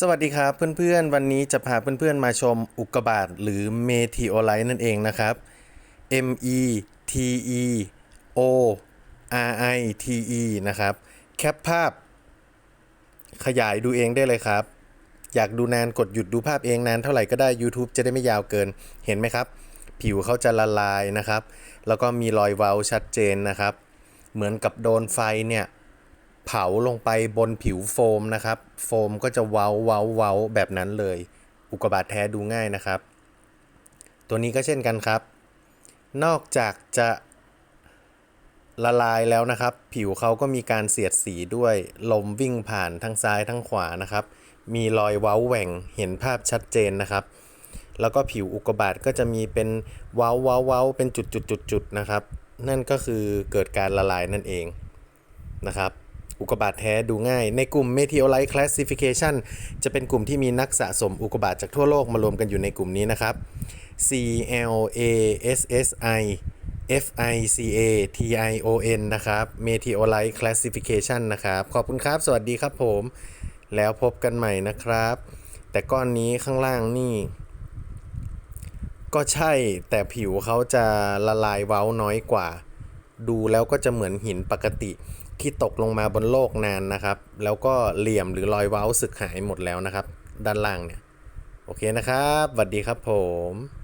สวัสดีครับเพื่อนๆ วันนี้จะพาเพื่อนๆมาชมอุกกาบาตหรือเมทีโอไลท์นั่นเองนะครับ M E T E O R I T E นะครับ แคปภาพ ขยายดูเองได้เลยครับ อยากดูนานกดหยุดดูภาพเองนานเท่าไหร่ก็ได้ YouTube จะได้ไม่ยาวเกินเห็นไหมครับ ผิวเขาจะละลายนะครับ แล้วก็มีรอยเว้าชัดเจนนะครับ เหมือนกับโดนไฟเนี่ย เผาลงไปบนผิวโฟมนะครับ โฟมก็จะเว้าเว้าเว้าแบบนั้นเลย อุกกาบาตแท้ดูง่ายนะครับ ตัวนี้ก็เช่นกันครับ นอกจากจะละลายแล้วนะครับ ผิวเขาก็มีการเสียดสีด้วย ลมวิ่งผ่านทั้งซ้ายทั้งขวานะครับ มีรอยเว้าแหว่งเห็นภาพชัดเจนนะครับ แล้วก็ผิวอุกกาบาตก็จะมีเป็นเว้าเว้าเว้าเป็นจุดจุดจุดจุดนะครับ นั่นก็คือเกิดการละลายนั่นเองนะครับ อุกกาบาตแท้ดูง่าย ในกลุ่ม Meteorite Classification จะเป็นกลุ่มที่มีนักสะสมอุกกาบาตจากทั่วโลกมารวมกันอยู่ในกลุ่มนี้นะครับ C L A S S I F I C A T I O N นะครับ Meteorite Classification นะครับ ขอบคุณครับ สวัสดีครับผม แล้วพบกันใหม่นะครับ แต่ก้อนนี้ข้างล่างนี่ ก็ใช่แต่ผิวเขาจะละลายเว้าน้อยกว่า ดูแล้วก็จะเหมือนหินปกติที่ตกลงมาบนโลกนานนะครับ แล้วก็เหลี่ยมหรือรอยเว้าสึกหายหมดแล้วนะครับ ด้านล่างเนี่ย โอเคนะครับสวัสดีครับผม